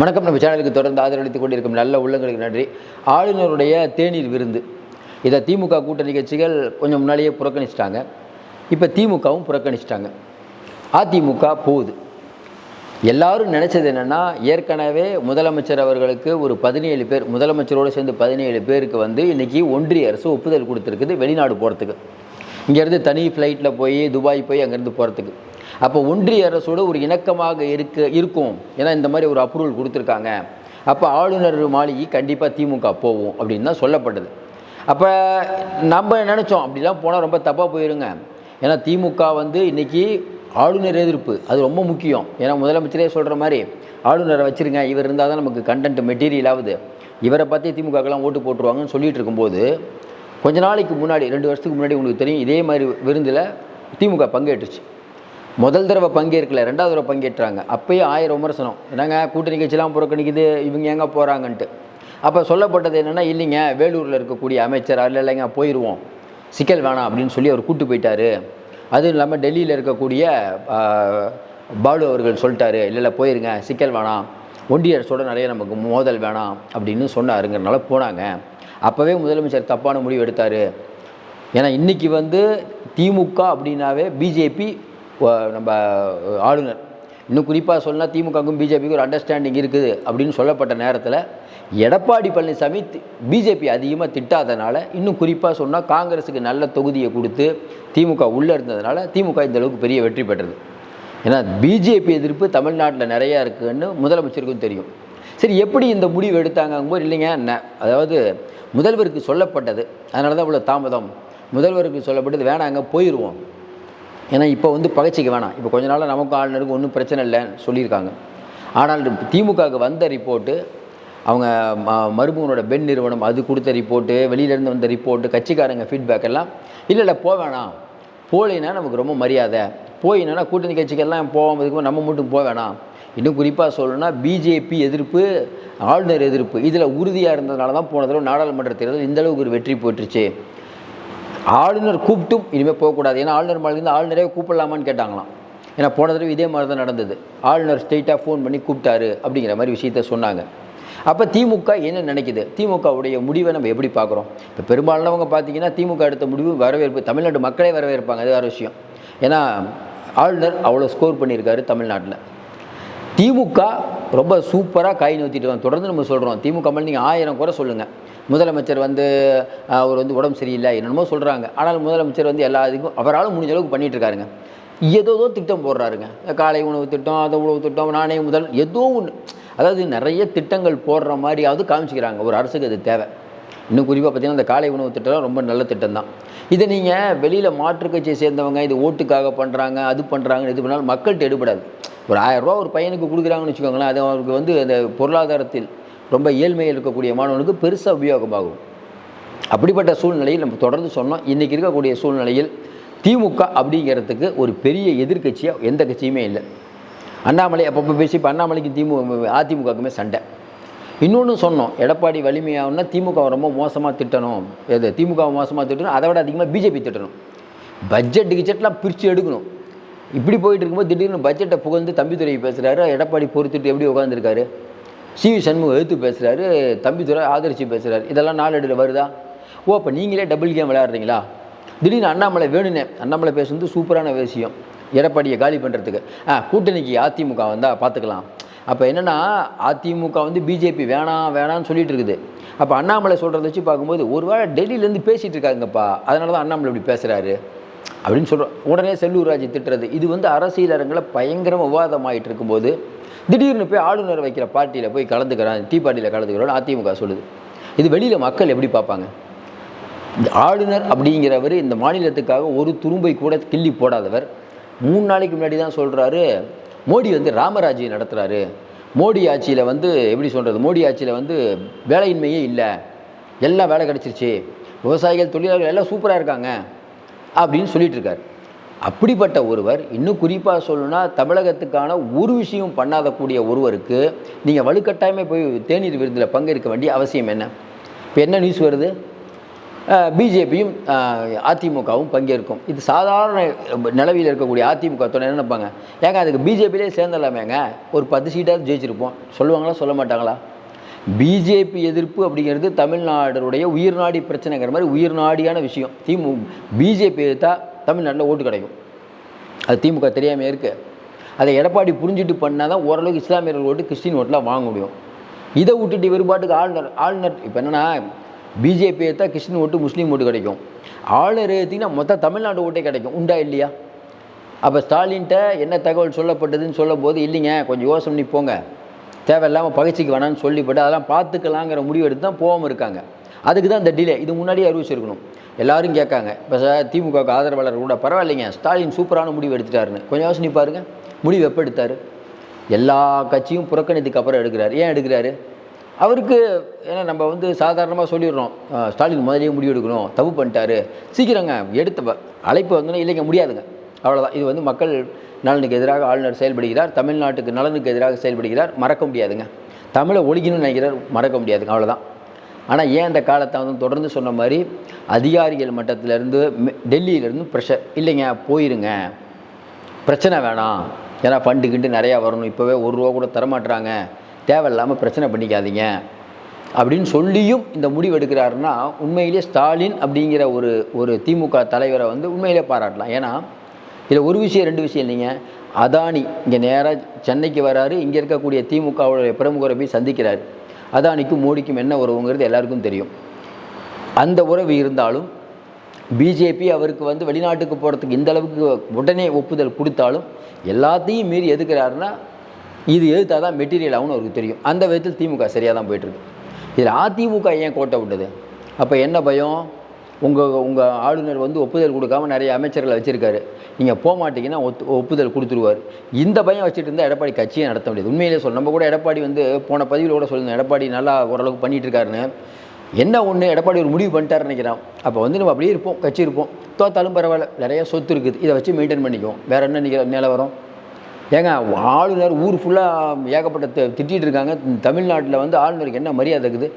வணக்கம். நம்ம சேனலுக்கு தொடர்ந்து ஆதரவளித்துக் கொண்டிருக்கும் நல்ல உள்ளங்களுக்கு நன்றி. ஆளுநருடைய தேநீர் விருந்து. இதை திமுக கூட்டணி கட்சிகள் கொஞ்சம் முன்னாடியே புறக்கணிச்சிட்டாங்க. இப்போ திமுகவும் புறக்கணிச்சிட்டாங்க. அதிமுக போகுது. எல்லாரும் நினச்சது என்னென்னா ஏற்கனவே முதலமைச்சர் அவர்களுக்கு ஒரு பதினேழு பேர் முதலமைச்சரோடு சேர்ந்து பதினேழு பேருக்கு வந்து இன்றைக்கி ஒன்றிய அரசு ஒப்புதல் கொடுத்துருக்குது வெளிநாடு போகிறதுக்கு இங்கேருந்து தனி ஃப்ளைட்டில் போய் துபாய் போய் அங்கேருந்து போகிறதுக்கு அப்போ ஒன்றிய அரசோடு ஒரு இணக்கமாக இருக்க இருக்கும். ஏன்னா இந்த மாதிரி ஒரு அப்ரூவல் கொடுத்துருக்காங்க. அப்போ ஆளுநர் மாளிகை கண்டிப்பாக திமுக போவோம் அப்படின்னு தான் சொல்லப்பட்டது. அப்போ நம்ம நினச்சோம் அப்படிலாம் போனால் ரொம்ப தப்பாக போயிருங்க. ஏன்னா திமுக வந்து இன்றைக்கி ஆளுநர் எதிர்ப்பு அது ரொம்ப முக்கியம். ஏன்னா முதலமைச்சரே சொல்கிற மாதிரி ஆளுநரை வச்சுருங்க இவர் இருந்தால் தான் நமக்கு கண்டென்ட் மெட்டீரியல் ஆகுது. இவரை பற்றி திமுகக்கெல்லாம் ஓட்டு போட்டுருவாங்கன்னு சொல்லிகிட்டு இருக்கும்போது கொஞ்ச நாளைக்கு முன்னாடி ரெண்டு வருஷத்துக்கு முன்னாடி உங்களுக்கு தெரியும் இதே மாதிரி விருந்தில் திமுக பங்கேற்றுச்சு. முதல் தடவை பங்கேற்கல ரெண்டாவது தடவை பங்கேற்றாங்க. அப்பயே ஆயிரம் விமர்சனம் என்னங்க கூட்டணி கட்சிலாம் புறக்கணிக்குது இவங்க எங்கே போகிறாங்கன்ட்டு அப்போ சொல்லப்பட்டது என்னென்னா இல்லைங்க வேலூரில் இருக்கக்கூடிய அமைச்சர் அதில் இல்லைங்க போயிடுவோம் சிக்கல் வேணாம் அப்படின்னு சொல்லி அவர் கூட்டு போயிட்டாரு. அதுவும் இல்லாமல் டெல்லியில் இருக்கக்கூடிய பாலு அவர்கள் சொல்லிட்டாரு இல்லை இல்லை போயிருங்க சிக்கல் வேணாம். ஒன்றிய அரசோட நிறைய நமக்கு மோதல் வேணாம் அப்படின்னு சொன்னாருங்கிறனால போனாங்க. அப்போவே முதலமைச்சர் தப்பான முடிவு எடுத்தார். ஏன்னா இன்றைக்கி வந்து திமுக அப்படின்னாவே பிஜேபி நம்ம ஆளுநர். இன்னும் குறிப்பாக சொன்னால் திமுகவுக்கும் பிஜேபிக்கும் ஒரு அண்டர்ஸ்டாண்டிங் இருக்குது அப்படின்னு சொல்லப்பட்ட நேரத்தில் எடப்பாடி பழனிசாமி பிஜேபி அதிகமாக திட்டாதனால இன்னும் குறிப்பாக சொன்னால் காங்கிரஸுக்கு நல்ல தொகுதியை கொடுத்து திமுக உள்ளே இருந்ததுனால திமுக இந்த அளவுக்கு பெரிய வெற்றி பெற்றது. ஏன்னா பிஜேபி எதிர்ப்பு தமிழ்நாட்டில் நிறையா இருக்குதுன்னு முதலமைச்சருக்கும் தெரியும். சரி எப்படி இந்த முடிவு எடுத்தாங்கும்போது இல்லைங்க ந- அதாவது முதல்வருக்கு சொல்லப்பட்டது. அதனால தான் இவ்வளோ தாமதம். முதல்வருக்கு சொல்லப்பட்டது வேணாங்க போயிடுவோம் ஏன்னா இப்போ வந்து பகைச்சிக்க வேணாம். இப்போ கொஞ்ச நாளாக நமக்கு ஆளுநருக்கு ஒன்றும் பிரச்சனை இல்லைன்னு சொல்லியிருக்காங்க. ஆனால் திமுகவுக்கு வந்த ரிப்போர்ட்டு அவங்க ம- மருமகனோட பெண் நிறுவனம் அது கொடுத்த ரிப்போர்ட்டு வெளியிலேருந்து வந்த ரிப்போர்ட்டு கட்சிக்காரங்க ஃபீட்பேக் எல்லாம் இல்லை இல்லை போக வேணாம். போகலைன்னா நமக்கு ரொம்ப மரியாதை. போயினா கூட்டணி கட்சிக்கெல்லாம் போகாமல் இருக்கும் நம்ம மட்டும் போக வேணாம். இன்னும் குறிப்பாக சொல்லணும்னா பிஜேபி எதிர்ப்பு ஆளுநர் எதிர்ப்பு இதில் உறுதியாக இருந்ததுனால தான் போன தடவை நாடாளுமன்ற தேர்தல் இந்தளவுக்கு ஒரு வெற்றி போட்டுருச்சு ஆளுநர் கூப்பிட்டும் இனிமேல் போகக்கூடாது. ஏன்னா ஆளுநர் மாளிகைந்து ஆளுநரே கூப்பிடலாமான்னு கேட்டாங்களாம். ஏன்னா போன தடவை இதே மாதிரி தான் நடந்தது. ஆளுநர் ஸ்ட்ரெயிட்டாக ஃபோன் பண்ணி கூப்பிட்டாரு அப்படிங்கிற மாதிரி விஷயத்த சொன்னாங்க. அப்போ திமுக என்ன நினைக்குது? திமுகவுடைய முடிவை நம்ம எப்படி பார்க்குறோம்? இப்போ பெரும்பாலானவங்க பார்த்தீங்கன்னா திமுக எடுத்த முடிவு வரவேற்பு தமிழ்நாட்டு மக்களே வரவேற்பாங்க. அது வேறு விஷயம். ஏன்னா ஆளுநர் அவ்வளோ ஸ்கோர் பண்ணியிருக்காரு தமிழ்நாட்டில். திமுக ரொம்ப சூப்பராக காய் நூற்றிட்டு வந்து தொடர்ந்து நம்ம சொல்கிறோம் திமுக மேலே நீங்கள் ஆயிரம் குறை சொல்லுங்கள் முதலமைச்சர் வந்து அவர் வந்து உடம்பு சரியில்லை என்னென்னமோ சொல்கிறாங்க ஆனால் முதலமைச்சர் வந்து எல்லா இதுக்கும் அவரால் முடிஞ்ச அளவுக்கு பண்ணிகிட்ருக்காருங்க ஏதோ ஏதோ திட்டம் போடுறாருங்க. காலை உணவு திட்டம் அதை உணவு திட்டம் நானே முதல் ஏதோ ஒன்று அதாவது நிறைய திட்டங்கள் போடுற மாதிரியாவது காமிச்சிக்கிறாங்க. ஒரு அரசுக்கு அது தேவை. இன்னும் குறிப்பாக பார்த்தீங்கன்னா அந்த காலை உணவு திட்டம் ரொம்ப நல்ல திட்டம் தான். இதை நீங்கள் வெளியில் மாற்றுக் கட்சியை சேர்ந்தவங்க இது ஓட்டுக்காக பண்ணுறாங்க அது பண்ணுறாங்கன்னு இது பண்ணாலும் மக்கள்கிட்ட எடுபடாது. ஒரு ஆயரூபா ஒரு பையனுக்கு கொடுக்குறாங்கன்னு வச்சுக்கோங்களேன் அது அவருக்கு வந்து அந்த பொருளாதாரத்தில் ரொம்ப ஏழ்மையில் இருக்கக்கூடிய மாணவனுக்கு பெருசாக உபயோகமாகும். அப்படிப்பட்ட சூழ்நிலையில் நம்ம தொடர்ந்து சொன்னோம். இன்றைக்கி இருக்கக்கூடிய சூழ்நிலையில் திமுக அப்படிங்கிறதுக்கு ஒரு பெரிய எதிர்க்கட்சியாக எந்த கட்சியுமே இல்லை. அண்ணாமலை அப்பப்போ பேசி இப்போ அண்ணாமலைக்கு திமுக அதிமுகவுக்குமே சண்டை. இன்னொன்று சொன்னோம் எடப்பாடி வலிமையாகனா திமுக ரொம்ப மோசமாக திட்டணும். எது திமுக மோசமாக திட்டணும் அதை விட அதிகமாக பிஜேபி திட்டணும். பட்ஜெட் கிஜெட்லாம் பிரித்து எடுக்கணும். இப்படி போயிட்டு இருக்கும்போது திடீர்னு பட்ஜெட்டை புகழ்ந்து தம்பித்துறை பேசுகிறாரு எடப்பாடி பொறுத்துட்டு எப்படி உட்காந்துருக்காரு சிவி சண்முகம் எழுத்து பேசுகிறாரு தம்பித்துறை ஆதரிச்சு பேசுகிறாரு இதெல்லாம் நாளடியில் வருதா? ஓ அப்போ நீங்களே டபுள் கேம் விளையாடுறீங்களா? திடீர்னு அண்ணாமலை வேணுனே அண்ணாமலை பேசுனது சூப்பரான விஷயம். எடப்பாடியை காலி பண்ணுறதுக்கு ஆ கூட்டணிக்கு அதிமுக வந்தால் பார்த்துக்கலாம் அப்போ என்னென்னா அதிமுக வந்து பிஜேபி வேணாம் வேணாம்னு சொல்லிட்டு இருக்குது. அப்போ அண்ணாமலை சொல்கிறத வச்சு பார்க்கும்போது ஒரு வேளை டெல்லியிலேருந்து பேசிகிட்டு இருக்காங்கப்பா. அதனால தான் அண்ணாமலை இப்படி பேசுகிறாரு அப்படின்னு சொல்கிறோம் உடனே செல்லூர் ராஜ் திட்டுறது. இது வந்து அரசியல் அரங்கில் பயங்கரமாக விவாதமாயிட்டு இருக்கும்போது திடீர்னு போய் ஆளுநர் வைக்கிற பார்ட்டியில் போய் கலந்துக்கிறான் டீ பார்ட்டியில் கலந்துக்கிறோன்னு அதிமுக சொல்லுது. இது வெளியில் மக்கள் எப்படி பார்ப்பாங்க? இந்த ஆளுநர் அப்படிங்கிறவர் இந்த மாநிலத்துக்காக ஒரு துரும்பை கூட கிள்ளி போடாதவர். மூணு நாளைக்கு முன்னாடி தான் சொல்கிறாரு மோடி வந்து ராமராஜ்யம் நடத்துகிறாரு மோடி ஆட்சியில் வந்து எப்படி சொல்கிறது மோடி ஆட்சியில் வந்து வேலையின்மையே இல்லை. எல்லாம் வேலை கிடச்சிருச்சு. விவசாயிகள் தொழிலாளர்கள் எல்லாம் சூப்பராக இருக்காங்க. அப்படின்னு சொல்லிட்டு இருக்கார் அப்படிப்பட்ட ஒருவர் இன்னும் குறிப்பாக சொல்லணும்னா தமிழகத்துக்கான ஒரு விஷயம் பண்ணாதக்கூடிய ஒருவருக்கு நீங்கள் வலுக்கட்டாயமே போய் தேநீர் விருந்தில் பங்கேற்க வேண்டிய அவசியம் என்ன? இப்போ என்ன நியூஸ் வருது? பிஜேபியும் அதிமுகவும் பங்கேற்கும். இது சாதாரண நிலவில் இருக்கக்கூடிய அதிமுக துணை என்ன நினைப்பாங்க? ஏங்க அதுக்கு பிஜேபியிலே சேர்ந்துடலாமேங்க? ஒரு பத்து சீட்டாவது ஜெயிச்சிருப்போம். சொல்லுவாங்களா சொல்ல மாட்டாங்களா? பிஜேபி எதிர்ப்பு அப்படிங்கிறது தமிழ்நாடுடைய உயிர்நாடி பிரச்சனைங்கிற மாதிரி உயிர்நாடியான விஷயம். திமு பிஜேபி எதிர்த்தா தமிழ்நாட்டில் ஓட்டு கிடைக்கும். அது திமுக தெரியாமல் இருக்குது அதை எடப்பாடி புரிஞ்சுட்டு பண்ணால் தான் ஓரளவுக்கு இஸ்லாமியர்கள் ஓட்டு கிறிஸ்டின் ஓட்டெலாம் வாங்க முடியும். இதை விட்டுட்டு வெறுபாட்டுக்கு ஆளுநர் ஆளுநர் இப்போ என்னென்னா பிஜேபி எடுத்தா கிறிஸ்டின் ஓட்டு முஸ்லீம் ஓட்டு கிடைக்கும். ஆளுநர் எடுத்திங்கன்னா மொத்த தமிழ்நாடு ஓட்டே கிடைக்கும். உண்டா இல்லையா? அப்போ ஸ்டாலின்கிட்ட என்ன தகவல் சொல்லப்பட்டதுன்னு சொல்லும் போது இல்லைங்க கொஞ்சம் யோசனை பண்ணி போங்க. தேவையில்லாமல் பகிர்ச்சிக்கு வேணாம்னு சொல்லிவிட்டு அதெல்லாம் பார்த்துக்கலாங்கிற முடிவு எடுத்து தான் போகாமல் இருக்காங்க. அதுக்கு தான் இந்த டிலே இது முன்னாடியே அறிவிச்சிருக்கணும். எல்லாரும் கேட்காங்க. இப்போ திமுக ஆதரவாளர் கூட பரவாயில்லைங்க ஸ்டாலின் சூப்பரான முடிவு எடுத்துட்டாருன்னு. கொஞ்சம் யோசனை பாருங்க. முடிவு எப்போ எடுத்தார்? எல்லா கட்சியும் புறக்கணித்துக்கு அப்புறம் எடுக்கிறார். ஏன் எடுக்கிறாரு? அவருக்கு ஏன்னா நம்ம வந்து சாதாரணமாக சொல்லிடுறோம். ஸ்டாலின் முதலே முடிவு எடுக்கணும். தப்பு பண்ணிட்டாரு. சீக்கிரங்க எடுத்த ப- அழைப்பு வந்தோன்னே இல்லைங்க முடியாதுங்க. அவ்வளோதான் இது வந்து மக்கள் நலனுக்கு எதிராக ஆளுநர் செயல்படுகிறார். தமிழ்நாட்டுக்கு நலனுக்கு எதிராக செயல்படுகிறார். மறக்க முடியாதுங்க. தமிழை ஒழிக்கணும்னு நினைக்கிறார். மறக்க முடியாதுங்க. அவ்வளோதான் ஆனால் ஏன் அந்த காலத்தை வந்து தொடர்ந்து சொன்ன மாதிரி அதிகாரிகள் மட்டத்திலேருந்து டெல்லியிலேருந்து ப்ரெஷர் இல்லைங்க போயிருங்க. பிரச்சனை வேணாம். ஏன்னா ஃபண்டு கிண்டு நிறையா வரணும். இப்போவே ஒரு ரூபா கூட தரமாட்டுறாங்க தேவையில்லாமல் பிரச்சனை பண்ணிக்காதீங்க. அப்படின்னு சொல்லியும் இந்த முடிவு எடுக்கிறாருன்னா உண்மையிலே ஸ்டாலின் அப்படிங்கிற ஒரு ஒரு திமுக தலைவரை வந்து உண்மையிலே பாராட்டலாம். ஏன்னா இதில் ஒரு விஷயம் ரெண்டு விஷயம் இல்லைங்க. அதானி இங்கே நேராக சென்னைக்கு வராரு. இங்கே இருக்கக்கூடிய திமுகவுடைய பிரமுகரை போய் சந்திக்கிறார். அதானிக்கும் மோடிக்கும் என்ன உறவுங்கிறது எல்லாருக்கும் தெரியும். அந்த உறவு இருந்தாலும் பிஜேபி அவருக்கு வந்து வெளிநாட்டுக்கு போகிறதுக்கு இந்த அளவுக்கு உடனே ஒப்புதல் கொடுத்தாலும் எல்லாத்தையும் மீறி எதுக்குறாருன்னா இது எழுத்தால் தான் மெட்டீரியல் ஆகும்னு அவருக்கு தெரியும். அந்த விதத்தில் திமுக சரியாக தான் போயிட்டுருக்கு இதில் அதிமுக ஏன் கோட்டை விட்டது? அப்போ என்ன பயம்? உங்கள் உங்கள் ஆளுநர் வந்து ஒப்புதல் கொடுக்காம நிறைய அமைச்சர்களை வச்சுருக்காரு. நீங்கள் போக மாட்டீங்கன்னா ஒத்து ஒப்புதல் கொடுத்துருவார். இந்த பயம் வச்சுட்டு இருந்தால் எடப்பாடி கட்சியை நடத்த முடியாது. உண்மையிலே சொல்லணும் நம்ம கூட எடப்பாடி வந்து போன பதிவில் கூட சொல்லணும் எடப்பாடி நல்லா ஓரளவுக்கு பண்ணிகிட்டு இருக்காருன்னு. என்ன ஒன்று எடப்பாடி ஒரு முடிவு பண்ணிட்டாருன்னு நினைக்கிறான். அப்போ வந்து நம்ம அப்படியே இருப்போம் கட்சி இருப்போம். தோத்தாலும் பரவாயில்ல. நிறைய சொத்து இருக்குது. இதை வச்சு மெயின்டைன் பண்ணிக்குவோம். வேறு என்ன நினைக்கிற நிலவரம் ஏங்க ஆளுநர் ஊர் ஃபுல்லாக ஏகப்பட்ட திட்டிகிட்டு இருக்காங்க. தமிழ்நாட்டில் வந்து ஆளுநருக்கு என்ன மரியாதை இருக்குது?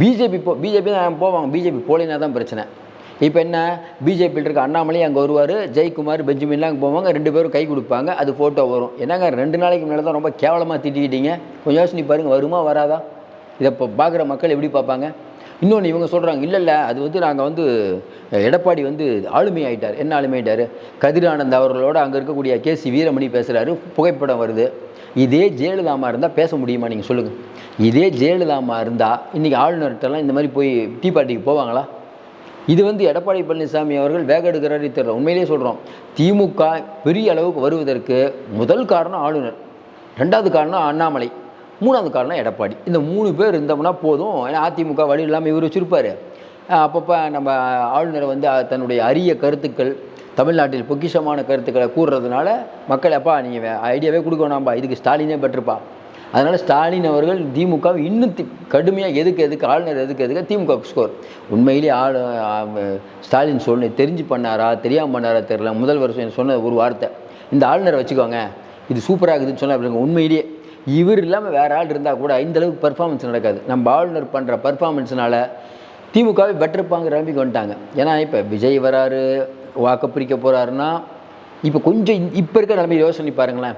பிஜேபி போ பிஜேபி தான் போவாங்க. பிஜேபி போலினா தான் பிரச்சனை. இப்போ என்ன? பிஜேபியில் இருக்க அண்ணாமலை அங்கே வருவார். ஜெயக்குமார் பெஞ்சமின்லாம் அங்கே போவாங்க. ரெண்டு பேரும் கை கொடுப்பாங்க. அது ஃபோட்டோ வரும். என்னங்க ரெண்டு நாளைக்கு முன்னாடி தான் ரொம்ப கேவலமாக திட்டிக்கிட்டீங்க? கொஞ்சம் யோசனை பாருங்கள் வருமா வராதா? இதை இப்போ பார்க்குற மக்கள் எப்படி பார்ப்பாங்க? இன்னொன்று இவங்க சொல்கிறாங்க இல்லை இல்லை அது வந்து நாங்கள் வந்து எடப்பாடி வந்து ஆளுமை ஆகிட்டார் என்ன ஆளுமை ஆயிட்டார்? கதிரானந்த் அவர்களோட அங்கே இருக்கக்கூடிய கே சி வீரமணி பேசுகிறாரு புகைப்படம் வருது. இதே ஜெயலலிதாமா இருந்தால் பேச முடியுமா நீங்கள் சொல்லுங்கள் இதே ஜெயலலிதாமா இருந்தால் இன்றைக்கி ஆளுநர்கிட்டலாம் இந்த மாதிரி போய் டீ பார்ட்டிக்கு போவாங்களா? இது வந்து எடப்பாடி பழனிசாமி அவர்கள் வேக எடுக்கிறாரு தெரியல. உண்மையிலேயே சொல்கிறோம் திமுக பெரிய அளவுக்கு வருவதற்கு முதல் காரணம் ஆளுநர். ரெண்டாவது காரணம் அண்ணாமலை. மூணாவது காரணம் எடப்பாடி. இந்த மூணு பேர் இருந்தோம்னா போதும். ஏன்னா அதிமுக வழி இல்லாமல் இவர் வச்சுருப்பார். அப்பப்போ நம்ம ஆளுநரை வந்து தன்னுடைய அரிய கருத்துக்கள் தமிழ்நாட்டில் பொக்கிஷமான கருத்துக்களை கூறுறதுனால மக்கள் அப்பா நீங்கள் ஐடியாவே கொடுக்க இதுக்கு ஸ்டாலினே பெட்ருப்பா அதனால் ஸ்டாலின் அவர்கள் திமுகவை இன்னும் தி கடுமையாக எதுக்கு எதுக்கு ஆளுநர் எதுக்கு எதுக்கு திமுக ஸ்கோர் உண்மையிலேயே ஆளு ஸ்டாலின் சொன்ன தெரிஞ்சு பண்ணாரா தெரியாமல் பண்ணாரா தெரில முதல்வர் சொன்ன- ஒரு வார்த்தை. இந்த ஆளுநரை வச்சுக்கோங்க. இது சூப்பராக இருக்குதுன்னு சொன்னால் உண்மையிலேயே. இவர் இல்லாமல் வேறு ஆள் இருந்தால் கூட இந்த அளவுக்கு பர்ஃபார்மன்ஸ் நடக்காது. நம்ம ஆளுநர் பண்ணுற பர்ஃபார்மன்ஸ்னால திமுகவை பெட்டர்ப்பாங்கிற நிலைமைக்கு வந்துட்டாங்க. ஏன்னா இப்போ விஜய் வராரு வாக்கு பிரிக்க போகிறாருன்னா இப்போ கொஞ்சம் இப்போ இருக்க நிலைமை யோசனை பாருங்களேன்.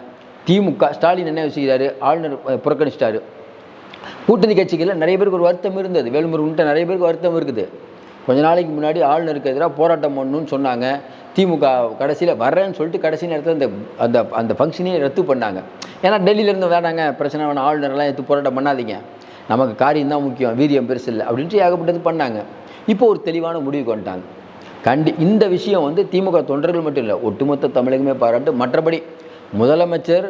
திமுக ஸ்டாலின் என்ன யோசிக்கிறாரு ஆளுநர் புறக்கணிச்சிட்டாரு. கூட்டணி கட்சிகளில் நிறைய பேருக்கு ஒரு வருத்தம் இருந்தது. வேலுமுருகன்ட்ட நிறைய பேருக்கு வருத்தம் இருக்குது. கொஞ்ச நாளைக்கு முன்னாடி ஆளுநருக்கு எதிராக போராட்டம் பண்ணணும்னு சொன்னாங்க. திமுக கடைசியில் வர்றேன்னு சொல்லிட்டு கடைசி நேரத்தில் அந்த அந்த அந்த ஃபங்க்ஷனையே ரத்து பண்ணாங்க. ஏன்னா டெல்லியிலேருந்து வேணாங்க பிரச்சனை வேணாம் ஆளுநரெல்லாம் எடுத்து போராட்டம் பண்ணாதீங்க. நமக்கு காரியம் தான் முக்கியம் வீரியம் பெருசு இல்லை அப்படின்ட்டு ஏகப்பட்டது பண்ணாங்க. இப்போ ஒரு தெளிவான முடிவுக்கு வந்துட்டாங்க. கண்டி இந்த விஷயம் வந்து திமுக தொண்டர்கள் மட்டும் இல்லை ஒட்டுமொத்த தமிழகமே பாராட்டு மற்றபடி முதலமைச்சர்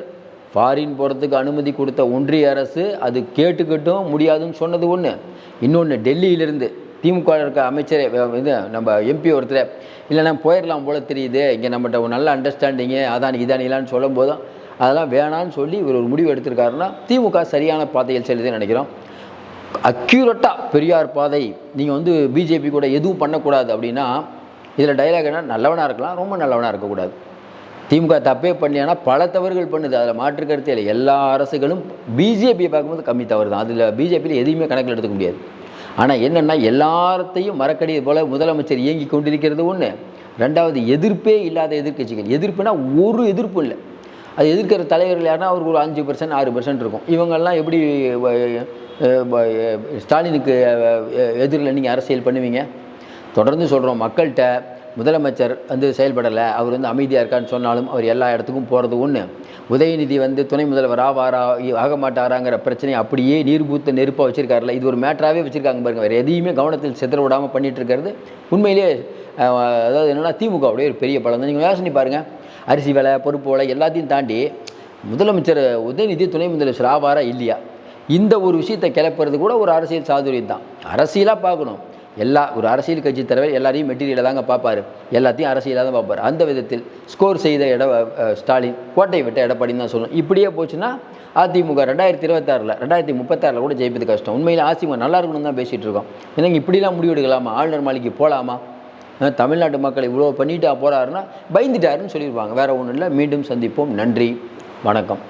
ஃபாரின் போகிறதுக்கு அனுமதி கொடுத்த ஒன்றிய அரசு அது கேட்டுக்கிட்டும் முடியாதுன்னு சொன்னது ஒன்று இன்னொன்று டெல்லியிலிருந்து திமுக இருக்க அமைச்சர் இது நம்ம எம்பி ஒருத்தர் இல்லைன்னா போயிடலாம் போல தெரியுது. இங்கே நம்மகிட்ட ஒரு நல்ல அண்டர்ஸ்டாண்டிங்கு அதான் இதானிலான்னு சொல்லும் போதும் அதெல்லாம் வேணான்னு சொல்லி இவர் ஒரு முடிவு எடுத்திருக்காருன்னா திமுக சரியான பாதையில் செல்லுதுன்னு நினைக்கிறோம். அக்யூரட்டாக பெரியார் பாதை நீங்கள் வந்து பிஜேபி கூட எதுவும் பண்ணக்கூடாது அப்படின்னா இதில் டைலாக் என்ன நல்லவனாக இருக்கலாம் ரொம்ப நல்லவனாக இருக்கக்கூடாது. திமுக தப்பே பண்ணியான்னா பல தவறுகள் பண்ணுது. அதில் மாற்று கருத்தே இல்லை. எல்லா அரசுகளும் பிஜேபியை பார்க்கும்போது கம்மி தவறு தான். அதில் பிஜேபியில் எதையுமே கணக்கில் எடுத்துக்க முடியாது. ஆனால் என்னென்னா எல்லாத்தையும் மறக்கடியது போல் முதலமைச்சர் இயங்கி கொண்டிருக்கிறது ஒன்று ரெண்டாவது எதிர்ப்பே இல்லாத எதிர்க்கட்சிகள். எதிர்ப்புனா ஒரு எதிர்ப்பு இல்லை. அது எதிர்க்கிற தலைவர்கள் யாருன்னா அவருக்கு ஒரு அஞ்சு பர்சன்ட் ஆறு பர்சன்ட் இருக்கும். இவங்கெல்லாம் எப்படி ஸ்டாலினுக்கு எதிரில் நீங்கள் அரசியல் பண்ணுவீங்க? தொடர்ந்து சொல்கிறோம் மக்கள்கிட்ட. முதலமைச்சர் வந்து செயல்படலை அவர் வந்து அமைதியாக இருக்கான்னு சொன்னாலும் அவர் எல்லா இடத்துக்கும் போகிறது ஒன்று உதயநிதி வந்து துணை முதல்வர் ஆவாரா ஆக மாட்டாராங்கிற பிரச்சனையை அப்படியே நீர்பூத்த நெருப்பாக வச்சுருக்காருல இது ஒரு மேட்டராகவே வச்சுருக்காங்க பாருங்க. வேறு எதையுமே கவனத்தில் சிதற விடாமல் பண்ணிட்டு இருக்கிறது. உண்மையிலேயே அதாவது என்னென்னா திமுகவுடைய ஒரு பெரிய பலம் தான். நீங்கள் யோசனை பாருங்கள் அரிசி விலை பொறுப்பு விலை எல்லாத்தையும் தாண்டி முதலமைச்சர் உதயநிதி துணை முதலமைச்சர் ஆவாரா இல்லையா? இந்த ஒரு விஷயத்தை கிளப்புறது கூட ஒரு அரசியல் சாதுரியம் தான். அரசியலாக பார்க்கணும். எல்லா ஒரு அரசியல் கட்சி தலைவர் எல்லாரையும் மெட்டீரியலை தாங்க பார்ப்பார். எல்லாத்தையும் அரசியலாக தான் பார்ப்பார். அந்த விதத்தில் ஸ்கோர் செய்த எட ஸ்டாலின் கோட்டை விட்ட எடப்பாடின்னு தான் சொல்லணும். இப்படியே போச்சுன்னா அதிமுக ரெண்டாயிரத்தி இருபத்தாறில் ரெண்டாயிரத்தி முப்பத்தாறில் கூட ஜெயிப்பது கஷ்டம். உண்மையில் அதிமுக நல்லா இருக்கணும்னு தான் பேசிகிட்டு இருக்கோம். என்னங்க இப்படிலாம் முடிவெடுக்கலாமா ஆளுநர் மாளிகை போகலாமா தமிழ்நாட்டு மக்கள் இவ்வளோ பண்ணிட்டா போகிறாருன்னா பயந்துட்டாருன்னு சொல்லியிருப்பாங்க. வேறு ஒன்றும் இல்லை. மீண்டும் சந்திப்போம். நன்றி. வணக்கம்.